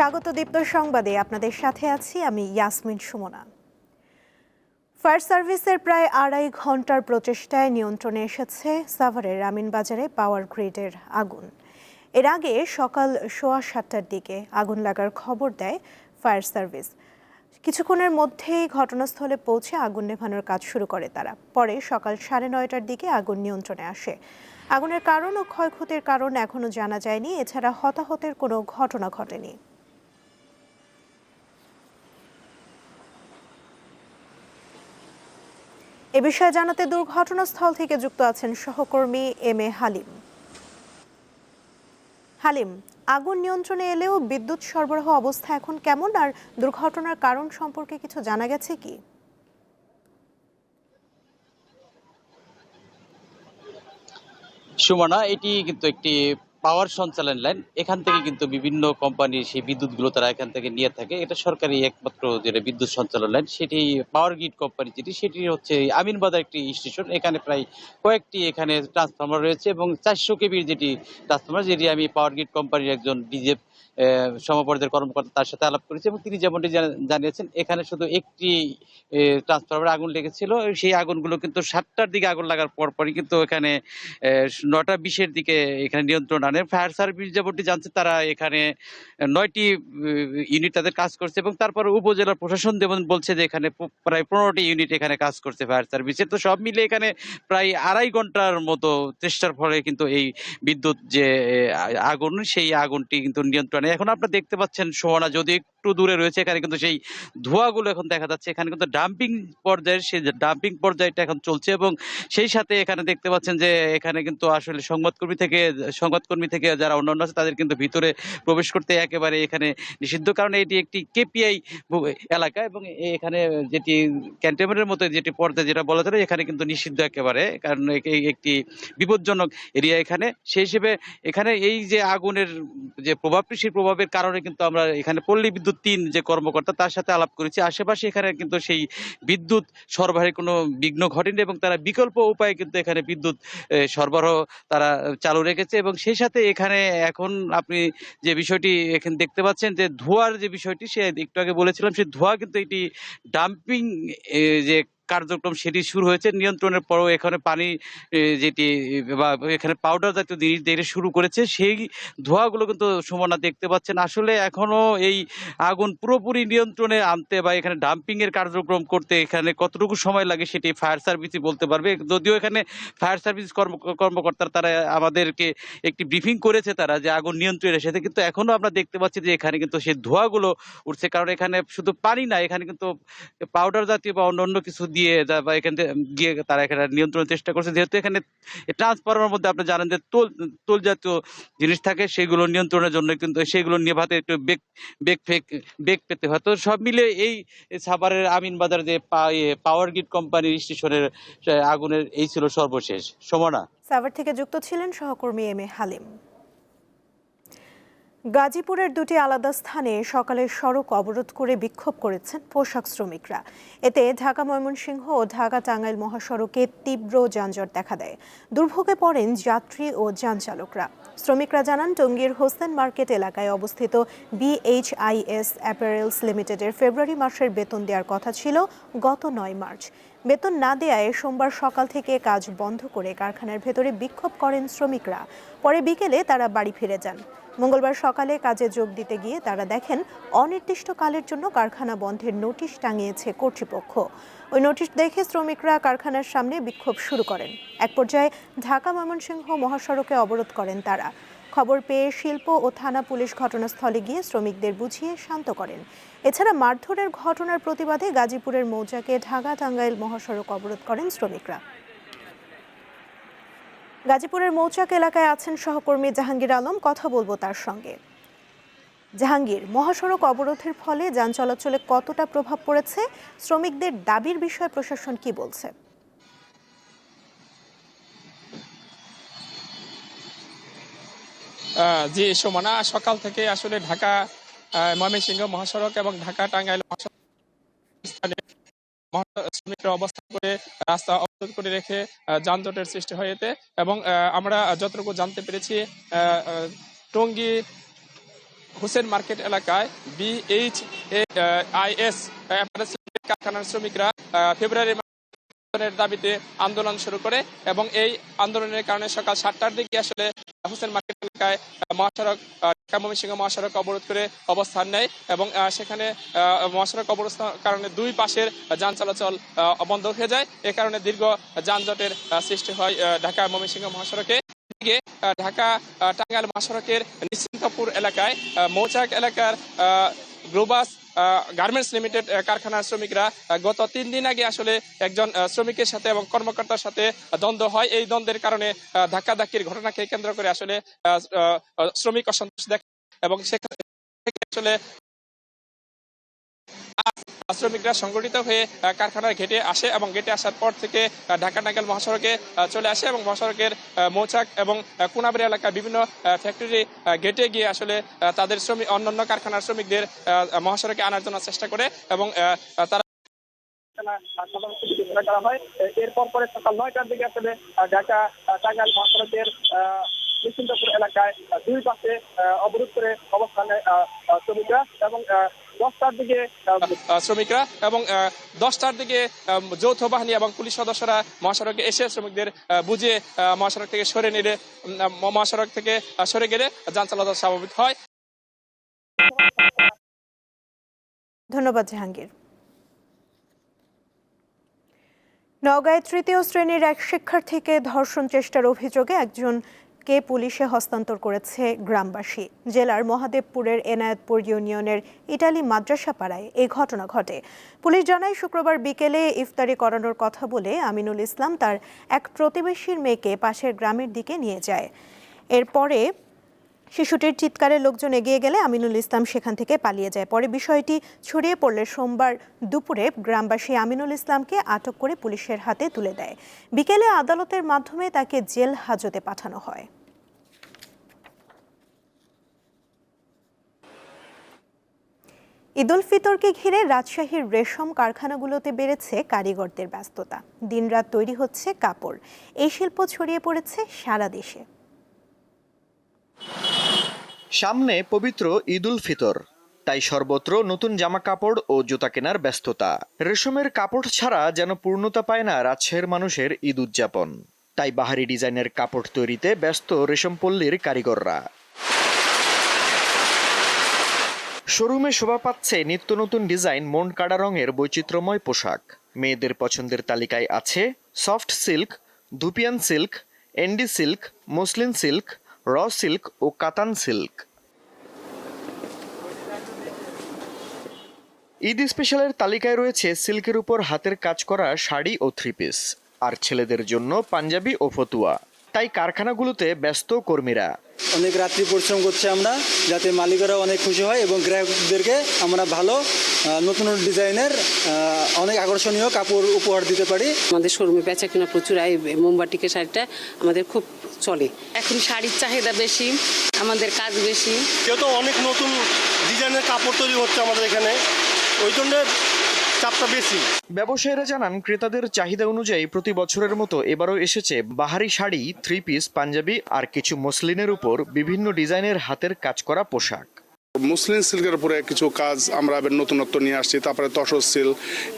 স্বাগত দীপ্ত সংবাদে আপনাদের সাথে আছি আমি ইয়াসমিন সুমনা। ফায়ার সার্ভিসের প্রায় আড়াই ঘণ্টার প্রচেষ্টায় নিয়ন্ত্রণে এসেছে সাভারের রামিনবাজারে পাওয়ার গ্রিডের আগুন। এর আগে সকাল সোয়া সাতটার দিকে আগুন লাগার খবর দেয় ফায়ার সার্ভিস। কিছুক্ষণের মধ্যেই ঘটনাস্থলে পৌঁছে আগুন নেভানোর কাজ শুরু করে তারা। পরে সকাল সাড়ে নয়টার দিকে আগুন নিয়ন্ত্রণে আসে। আগুনের কারণ ও ক্ষয়ক্ষতির কারণ এখনও জানা যায়নি। এছাড়া হতাহতের কোনো ঘটনা ঘটেনি। এ বিষয়ে জানাতে দুর্ঘটনাস্থল থেকে যুক্ত আছেন সহকর্মী এম এ হালিম। হালিম, আগুন নিয়ন্ত্রণে এলেও বিদ্যুৎ সরবরাহ অবস্থা এখন কেমন? আর দুর্ঘটনার কারণ সম্পর্কে কিছু জানা গেছে কি? সুমনা, এটি কিন্তু একটি পাওয়ার সঞ্চালন লাইন, এখান থেকে কিন্তু বিভিন্ন কোম্পানির সেই বিদ্যুৎগুলো তারা এখান থেকে নিয়ে থাকে। এটা সরকারি একমাত্র যেটা বিদ্যুৎ সঞ্চালন লাইন, সেটি পাওয়ার গ্রিড কোম্পানি, যেটি সেটি হচ্ছে আমিনবাজার একটি স্টেশন। এখানে প্রায় কয়েকটি এখানে ট্রান্সফর্মার রয়েছে এবং চারশো কেবির যেটি ট্রান্সফর্মার যেটি আমি পাওয়ার গ্রিড কোম্পানির একজন ডিজে সমপর্যায়ের কর্মকর্তা তার সাথে আলাপ করেছে এবং তিনি যেমনটি জানিয়েছেন, এখানে শুধু একটি ট্রান্সফরমার আগুন লেগেছিল। সেই আগুনগুলো কিন্তু সাতটার দিকে আগুন লাগার পর পরই কিন্তু এখানে নটা বিশের দিকে এখানে নিয়ন্ত্রণ আনে। ফায়ার সার্ভিস যেমনটি জানছে, তারা এখানে নয়টি ইউনিট তাদের কাজ করছে এবং তারপরে উপজেলা প্রশাসন যেমন বলছে যে এখানে প্রায় পনেরোটি ইউনিট এখানে কাজ করছে ফায়ার সার্ভিসে। তো সব মিলে এখানে প্রায় আড়াই ঘণ্টার মতো চেষ্টার ফলে কিন্তু এই বিদ্যুৎ যে আগুন, সেই আগুনটি কিন্তু নিয়ন্ত্রণে এখন আপনারা দেখতে পাচ্ছেন সোহানা, যদি একটু দূরে রয়েছে, এখানে কিন্তু সেই ধোঁয়াগুলো এখন দেখা যাচ্ছে। এখানে কিন্তু ডাম্পিং পর্যায়ের সেই ডাম্পিং পর্যায়টা এখন চলছে এবং সেই সাথে এখানে দেখতে পাচ্ছেন যে এখানে কিন্তু আসলে সংবাদকর্মী থেকে সংবাদকর্মী থেকে যারা অন্যান্য আছে, তাদের কিন্তু ভিতরে প্রবেশ করতে একেবারে এখানে নিষিদ্ধ। কারণ এটি একটি কেপিআই এলাকা এবং এখানে যেটি ক্যান্টনমেন্টের মতো যেটি পর্যায়ে যেটা বলা যায়, এখানে কিন্তু নিষিদ্ধ একেবারে। কারণ একটি বিপজ্জনক এরিয়া এখানে। সেই হিসেবে এখানে এই যে আগুনের যে প্রভাবটি সেই প্রভাবের কারণে কিন্তু আমরা এখানে পল্লী বিদ্যুৎ তিন যে কর্মকর্তা, তার সাথে আলাপ করেছি। আশেপাশে এখানে কিন্তু সেই বিদ্যুৎ সরবরাহের কোনো বিঘ্ন ঘটেনি এবং তারা বিকল্প উপায়ে কিন্তু এখানে বিদ্যুৎ সরবরাহ তারা চালু রেখেছে এবং সেই সাথে এখানে এখন আপনি যে বিষয়টি এখানে দেখতে পাচ্ছেন যে ধোঁয়ার যে বিষয়টি, সে একটু আগে বলেছিলাম সেই ধোঁয়া কিন্তু এটি ডাম্পিং যে কার্যক্রম সেটি শুরু হয়েছে। নিয়ন্ত্রণের পরও এখানে পানি যেটি বা এখানে পাউডার জাতীয় জিনিস যেটা শুরু করেছে। সেই ধোঁয়াগুলো কিন্তু সমানা দেখতে পাচ্ছেন। আসলে এখনও এই আগুন পুরোপুরি নিয়ন্ত্রণে আনতে বা এখানে ডাম্পিংয়ের কার্যক্রম করতে এখানে কতটুকু সময় লাগে সেটি ফায়ার সার্ভিসই বলতে পারবে। যদিও এখানে ফায়ার সার্ভিস কর্ম, কর্মকর্তারা, তারা আমাদেরকে একটি ব্রিফিং করেছে তারা যে আগুন নিয়ন্ত্রণে এসেছে। কিন্তু এখনও আমরা দেখতে পাচ্ছি যে এখানে কিন্তু সেই ধোঁয়াগুলো উঠছে। কারণ এখানে শুধু পানি না, এখানে কিন্তু পাউডার জাতীয় বা অন্য অন্য কিছু দিয়ে বা এখান থেকে দিয়ে তারা এখানে নিয়ন্ত্রণের চেষ্টা করছে। যেহেতু এখানে ট্রান্সফরমার মধ্যে আপনি জানেন যে তোল তোল জাতীয় জিনিস থাকে, সেগুলো নিয়ন্ত্রণের জন্য কিন্তু সেগুলো নেভাতে একটু বেগ বেগ ফেক, বেগ পেতে হয়। তো সব মিলে এই সাভারের আমিনবাজার যে পাওয়ার গ্রিড কোম্পানির স্টেশনের আগুনের, এই ছিল সর্বশেষ। সমনা? সাভার থেকে যুক্ত ছিলেন সহকর্মী এম এ হালিম। গাজীপুরের দুটি আলাদা স্থানে সকালে সড়ক অবরোধ করে বিক্ষোভ করেছেন পোশাক শ্রমিকরা। এতে ঢাকা ময়মনসিংহ ও ঢাকা টাঙ্গাইল মহাসড়কে তীব্র যানজট দেখা দেয়। দুর্ভোগে পড়েন যাত্রী ও যান চালকরা শ্রমিকরা জানান, টঙ্গীর হোসেন মার্কেট এলাকায় অবস্থিত বিএইচআইএস অ্যাপারেলস লিমিটেডের ফেব্রুয়ারি মাসের বেতন দেওয়ার কথা ছিল গত নয় মার্চ। বেতন না দেয়ায় সোমবার সকাল থেকে কাজ বন্ধ করে কারখানার ভেতরে বিক্ষোভ করেন শ্রমিকরা। পরে বিকেলে তারা বাড়ি ফিরে যান। মঙ্গলবার সকালে কাজে যোগ দিতে গিয়ে তারা দেখেন, অনির্দিষ্টকালের জন্য কারখানা বন্ধের নোটিশ টাঙিয়েছে কর্তৃপক্ষ। ওই নোটিশ দেখে শ্রমিকরা কারখানার সামনে বিক্ষোভ শুরু করেন। এক পর্যায়ে ঢাকা ময়মনসিংহ মহাসড়কে অবরোধ করেন তারা। খবর পেয়ে শিল্প ও থানা পুলিশ ঘটনাস্থলে গিয়ে শ্রমিকদের বুঝিয়ে শান্ত করেন। এছাড়া মারধরের ঘটনার প্রতিবাদে গাজীপুরের মৌজাকে ঢাকা টাঙ্গাইল মহাসড়ক অবরোধ করেন শ্রমিকরা। গাজীপুরের মৌচাক এলাকায় আছেন সহকর্মী জাহাঙ্গীর আলম, কথা বলব তার সঙ্গে। জাহাঙ্গীর, মহাসড়ক অবরোধের ফলে যান চলাচলে কতটা প্রভাব পড়েছে? শ্রমিকদের দাবির বিষয়ে প্রশাসন কি বলছে? জি সুমনা, সকাল থেকে আসলে ঢাকা ময়মনসিংহ মহাসড়ক এবং ঢাকা টাঙ্গাইল শ্রমিকরা অবস্থান করে রাস্তা অবরোধ করে রেখে যানজটের সৃষ্টি হয়েছে এবং আমরা যতটুকু জানতে পেরেছি টঙ্গী হোসেন মার্কেট এলাকায় বিএইচ আইএস কারখানার শ্রমিকরা ফেব্রুয়ারি দাবিতে আন্দোলন শুরু করে এবং এই আন্দোলনের কারণে সকাল সাতটার দিকে আসলে হোসেন মার্কেট এলাকায় মহাসড়ক ঢাকা ময়মনসিংহ মহাসড়ক অবরোধ করে অবস্থান নেয় এবং সেখানে মহাসড়ক অবস্থার কারণে দুই পাশের যান চলাচল বন্ধ হয়ে যায়। এ কারণে দীর্ঘ যানজটের সৃষ্টি হয় ঢাকা ময়মনসিংহ মহাসড়কে। ঢাকা টাঙ্গাইল মহাসড়কের নিশ্চিন্তপুর এলাকায় মৌচাক এলাকার গ্লোবাস গার্মেন্টস লিমিটেড কারখানার শ্রমিকরা গত তিন দিন আগে আসলে একজন শ্রমিকের সাথে এবং কর্মকর্তার সাথে দ্বন্দ্ব হয়। এই দ্বন্দ্বের কারণে ধাক্কা ধাক্কাধাক্কির ঘটনাকে কেন্দ্র করে আসলে শ্রমিক অসন্তোষ দেখা এবং সেখানে আসলে শ্রমিকরা সংগঠিত হয়ে কারখানার গেটে আসে এবং গেটে আসার পর থেকে ঢাকা টাঙ্গাইল মহাসড়কে চলে আসে এবং মহাসড়কের মৌচাক এবং আহ, এলাকা বিভিন্ন ফ্যাক্টরি গেটে গিয়ে আসলে তাদের শ্রমিক অন্যান্য কারখানার শ্রমিকদের মহাসড়কে আনার জন্য চেষ্টা করে এবং তারা হয় এরপর পরে সকাল নয়টার দিকে আসলে ঢাকা টাঙ্গাইল মহাসড়কের নিশ্চিন্তপুর এলাকায় দুই পাশে অবরোধ করে অবস্থানে শ্রমিকরা এবং দশটার দিকে শ্রমিকরা এবং দশটার দিকে যৌথ বাহিনী এবং পুলিশ সদস্যরা মহাসড়কে এসে শ্রমিকদের বুঝিয়ে মহাসড়ক থেকে সরে নিলে মহাসড়ক থেকে সরে গেলে যান চলাচল স্বাভাবিক হয়। ধন্যবাদ জাহাঙ্গীর। নওগাঁয় তৃতীয় শ্রেণির এক শিক্ষার্থীকে ধর্ষণ চেষ্টার অভিযোগে একজনকে পুলিশে হস্তান্তর করেছে গ্রামবাসী। জেলার মহাদেবপুরের এনায়েতপুর ইউনিয়নের ইটালি মাদ্রাসা পাড়ায় এই ঘটনা ঘটে। পুলিশ জানায়, শুক্রবার বিকেলে ইফতারি করানোর কথা বলে আমিনুল ইসলাম তার এক প্রতিবেশীর মেয়েকে পাশের গ্রামের দিকে নিয়ে যায়। এরপরে শিশুটির চিৎকারে লোকজন এগিয়ে গেলে আমিনুল ইসলাম সেখান থেকে পালিয়ে যায়। পরে বিষয়টি ছড়িয়ে পড়লে সোমবার দুপুরে গ্রামবাসী আমিনুল ইসলামকে আটক করে পুলিশের হাতে তুলে দেয়। বিকেলে আদালতের মাধ্যমে তাকে জেল হাজতে পাঠানো হয়। ঈদুল ফিতরকে ঘিরে রাজশাহীর রেশম কারখানাগুলোতে বেড়েছে কারিগরদের ব্যস্ততা। দিনরাত তৈরি হচ্ছে কাপড়। এই শিল্প ছড়িয়ে পড়েছে সারা দেশে। সামনে পবিত্র ঈদুল ফিতর। তাই সর্বত্র নতুন জামা কাপড় ও জুতা কেনার ব্যস্ততা। রেশমের কাপড় ছাড়া যেন পূর্ণতা পায় না রাজশাহীর মানুষের ঈদ উদযাপন। তাই বাহারি ডিজাইনের কাপড় তৈরিতে ব্যস্ত রেশমপল্লীর কারিগররা। শোরুমে শোভা পাচ্ছে নিত্য নতুন ডিজাইন মন কাড়া রঙের বৈচিত্র্যময় পোশাক। মেয়েদের পছন্দের তালিকায় আছে soft silk, dupion silk, এন্ডি silk, muslin silk raw silk ও কাতান সিল্ক ঈদ স্পেশালের তালিকায় রয়েছে সিল্কের উপর হাতের কাজ করা শাড়ি ও থ্রি পিস আর ছেলেদের জন্য পাঞ্জাবি ও ফতুয়া। তাই কারখানাগুলোতে ব্যস্ত কর্মীরা। অনেক রাত্রি পরিশ্রম করছি আমরা যাতে মালিকরা অনেক খুশি হয় এবং গ্রাহকদেরকে আমরা ভালো নতুন নতুন ডিজাইনের অনেক আকর্ষণীয় কাপড় উপহার দিতে পারি। আমাদের শোরুমে বেচা কিনা প্রচুর এই মোমবাটিকের শাড়িটা আমাদের খুব চলে। এখন শাড়ির চাহিদা বেশি আমাদের কাজ বেশি। যেহেতু অনেক নতুন ডিজাইনের কাপড় তৈরি হচ্ছে আমাদের এখানে। ওই জন্য চাপটা বেশি। ব্যবসায়ীরা জানান ক্রেতাদের চাহিদা অনুযায়ী প্রতি বছরের মতো এবারও এসেছে বাহারি শাড়ি থ্রি পিস পাঞ্জাবি আর কিছু মসলিনের উপর বিভিন্ন ডিজাইনের হাতের কাজ করা পোশাক। মুসলিম সিল্কের উপরে কিছু কাজ আমরা এবার নতুনত্ব নিয়ে আসছি। তারপরে tussar silk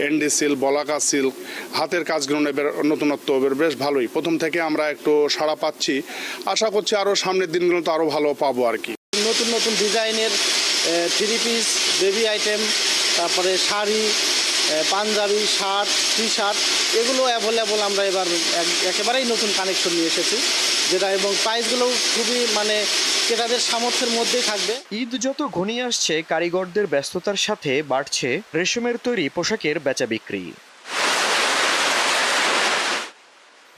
এন্ডি silk Balaka silk হাতের কাজগুলো এবার নতুনত্ব এবার বেশ ভালোই। প্রথম থেকে আমরা একটু সাড়া পাচ্ছি। আশা করছি আরও সামনের দিনগুলো তো আরও ভালো পাবো আর কি। নতুন নতুন ডিজাইনের থ্রি পিস বেবি আইটেম তারপরে sari Punjabi shirt T shirt এগুলো অ্যাভেলেবল আমরা এবার একেবারেই নতুন কানেকশন নিয়ে এসেছি যেটা এবং প্রাইসগুলো খুবই মানে ক্রেতাদের সামর্থ্যের মধ্যেই থাকবে। ঈদ যত ঘনিয়ে আসছে কারিগরদের ব্যস্ততার সাথে বাড়ছে রেশমের তৈরি পোশাকের বেচা বিক্রি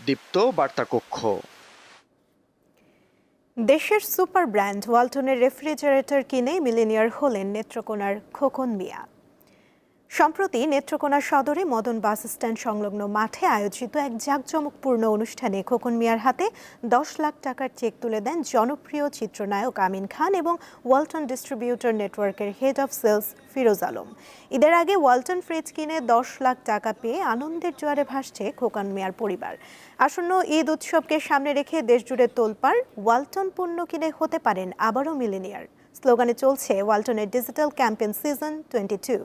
দীপ্ত বার্তা কক্ষ দেশের সুপার ব্র্যান্ড ওয়ালটনের রেফ্রিজারেটর কিনে মিলিনিয়ার হলেন নেত্রকোনার খোকন মিয়া। সম্প্রতি নেত্রকোনা সদরে মদন বাস স্ট্যান্ড সংলগ্ন মাঠে আয়োজিত এক জাঁকজমকপূর্ণ অনুষ্ঠানে খোকন মিয়ার হাতে দশ লাখ টাকার চেক তুলে দেন জনপ্রিয় চিত্রনায়ক আমিন খান এবং ওয়ালটন ডিস্ট্রিবিউটর নেটওয়ার্কের head of sales Firoz Alam. ঈদের আগে ওয়ালটন ফ্রিজ কিনে দশ লাখ টাকা পেয়ে আনন্দের জোয়ারে ভাসছে খোকন মিয়ার পরিবার। আসন্ন ঈদ উৎসবকে সামনে রেখে দেশজুড়ে তোলপাড়, ওয়ালটন পণ্য কিনে হতে পারেন আবারও মিলেনিয়ার স্লোগানে চলছে ওয়ালটনের digital campaign season twenty two.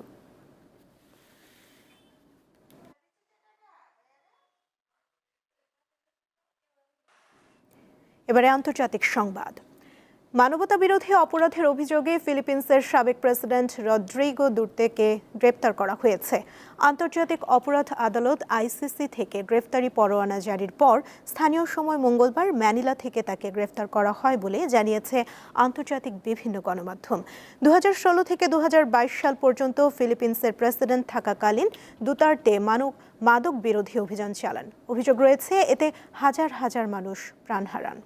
এবারে আন্তর্জাতিক সংবাদ। মানবতা বিরোধী অপরাধের অভিযোগে ফিলিপিন্সের সাবেক প্রেসিডেন্ট রদ্রিগো দুর্তেকে গ্রেপ্তার করা হয়েছে। আন্তর্জাতিক অপরাধ আদালত আইসিসি থেকে গ্রেফতারি পরোয়ানা জারির পর স্থানীয় সময় মঙ্গলবার ম্যানিলা থেকে তাকে গ্রেফতার করা হয় বলে জানিয়েছে আন্তর্জাতিক বিভিন্ন গণমাধ্যম। দু ষোলো থেকে দু হাজার বাইশ সাল পর্যন্ত ফিলিপিন্সের প্রেসিডেন্ট থাকাকালীন দুতার্তে মানব, মাদক বিরোধী অভিযান চালান। অভিযোগ রয়েছে, এতে হাজার হাজার মানুষ প্রাণ হারান।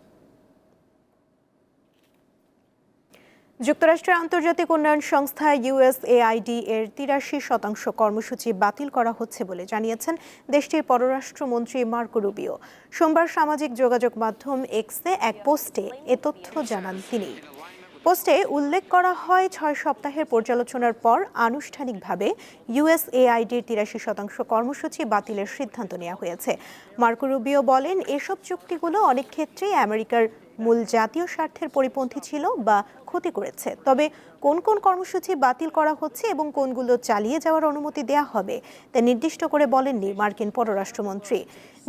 যুক্তরাষ্ট্রের আন্তর্জাতিক উন্নয়ন সংস্থা ইউএসএআইডি এর তিরাশি শতাংশ কর্মসূচি বাতিল করা হচ্ছে বলে জানিয়েছেন দেশটির পররাষ্ট্রমন্ত্রী মার্কো রুবিও। সোমবার সামাজিক যোগাযোগ মাধ্যম এক্সে এক পোস্টে এ তথ্য জানান তিনি। পোস্টে উল্লেখ করা হয়, ছয় সপ্তাহের পর্যালোচনার পর আনুষ্ঠানিকভাবে ইউএসএআইডির তিরাশি শতাংশ কর্মসূচি বাতিলের সিদ্ধান্ত নেওয়া হয়েছে। মার্কো রুবিও বলেন, এসব চুক্তিগুলো অনেক ক্ষেত্রেই আমেরিকার মূল জাতীয় স্বার্থের পরিপন্থী ছিল বা ক্ষতি করেছে। তবে কোন কোন কর্মসূচি বাতিল করা হচ্ছে এবং কোনগুলো চালিয়ে যাওয়ার অনুমতি দেওয়া হবে, তা নির্দিষ্ট করে বলেননি মার্কিন পররাষ্ট্রমন্ত্রী।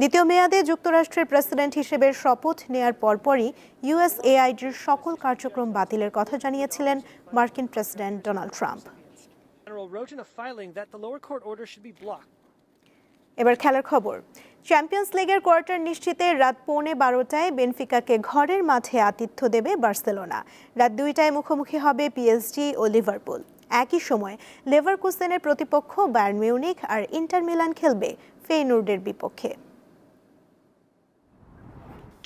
দ্বিতীয় মেয়াদে যুক্তরাষ্ট্রের প্রেসিডেন্ট হিসেবে শপথ নেয়ার পরপরই ইউএসএআইডির সকল কার্যক্রম বাতিলের কথা জানিয়েছিলেন মার্কিন president Donald Trump. Wrote in a filing that the lower court order should be blocked. এবার খেলার খবর। চ্যাম্পিয়ন্স লিগের কোয়ার্টার নিশ্চিতে রাত পৌনে বারোটায় বেনফিকাকে ঘরের মাঠে আতিথ্য দেবে বার্সেলোনা। রাত দুইটায় মুখোমুখি হবে পিএসজি ও লিভারপুল একই সময় লেভারকুসেনের প্রতিপক্ষ বায়ার্ন মিউনিক আর ইন্টার মিলান খেলবে ফেইনুর্ডের বিপক্ষে।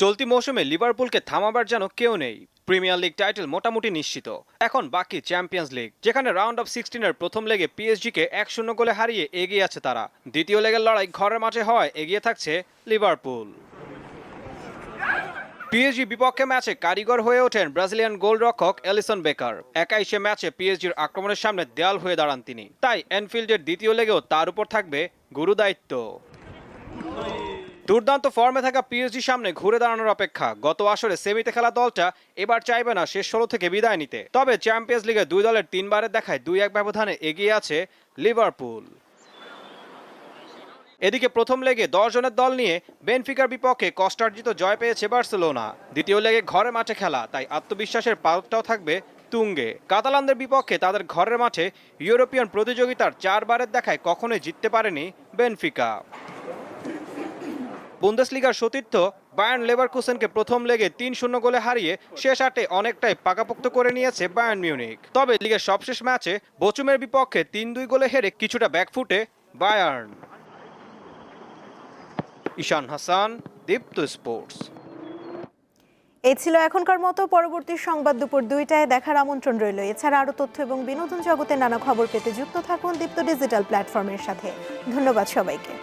চলতি মৌসুমে লিভারপুলকে থামাবার যেন কেউ নেই। প্রিমিয়ার লিগ টাইটেল মোটামুটি নিশ্চিত। এখন বাকি চ্যাম্পিয়ন্স লিগ, যেখানে রাউন্ড অফ সিক্সটিনের প্রথম লেগে পিএসজিকে এক শূন্য গোলে হারিয়ে এগিয়ে আছে তারা। দ্বিতীয় লেগের লড়াই ঘরের মাঠে হয় এগিয়ে থাকছে লিভারপুল। পিএসজি বিপক্ষে ম্যাচে কারিগর হয়ে ওঠেন ব্রাজিলিয়ান গোলরক্ষক এলিসন বেকার। একাই সে ম্যাচে পিএসজির আক্রমণের সামনে দেয়াল হয়ে দাঁড়ান তিনি। তাই এনফিল্ডের দ্বিতীয় লেগেও তার উপর থাকবে গুরুদায়িত্ব। দুর্দান্ত ফর্মে থাকা পিএসজির সামনে ঘুরে দাঁড়ানোর অপেক্ষা। গত আসরে সেমিতে খেলা দলটা এবার চাইবে না শেষ ষোলো থেকে বিদায় নিতে। তবে চ্যাম্পিয়ন্স লিগে দুই দলের তিনবারের দেখায় দুই এক ব্যবধানে এগিয়ে আছে লিভারপুল। এদিকে প্রথম লেগে দশ জনের দল নিয়ে বেনফিকার বিপক্ষে কষ্টার্জিত জয় পেয়েছে বার্সেলোনা। দ্বিতীয় লেগে ঘরে মাঠে খেলা, তাই আত্মবিশ্বাসের পালকটাও থাকবে তুঙ্গে। কাতালানদের বিপক্ষে তাদের ঘরের মাঠে ইউরোপিয়ান প্রতিযোগিতার চারবারের দেখায় কখনোই জিততে পারেনি বেনফিকা। বুন্দেসলিগার সতীর্থ বায়ার্ন লেভারকুসেনকে প্রথম লেগে তিন শূন্য গোলে হারিয়ে শেষ আটে অনেকটাই পাকাপোক্ত করে নিয়েছে বায়ার্ন মিউনিক। তবে লিগের সবশেষ ম্যাচে বচুমের বিপক্ষে তিন দুই গোলে হেরে কিছুটা ব্যাকফুটে বায়ার্ন। ঈশান হাসান, দীপ্ত স্পোর্টস। এ ছিল এখনকার মতো, পরবর্তী সংবাদ দুপুর দুইটায় দেখার আমন্ত্রণ রইল। এছাড়া আরও তথ্য এবং বিনোদন জগতের নানা খবর পেতে যুক্ত থাকুন দীপ্ত ডিজিটাল প্ল্যাটফর্মের সাথে। ধন্যবাদ সবাইকে।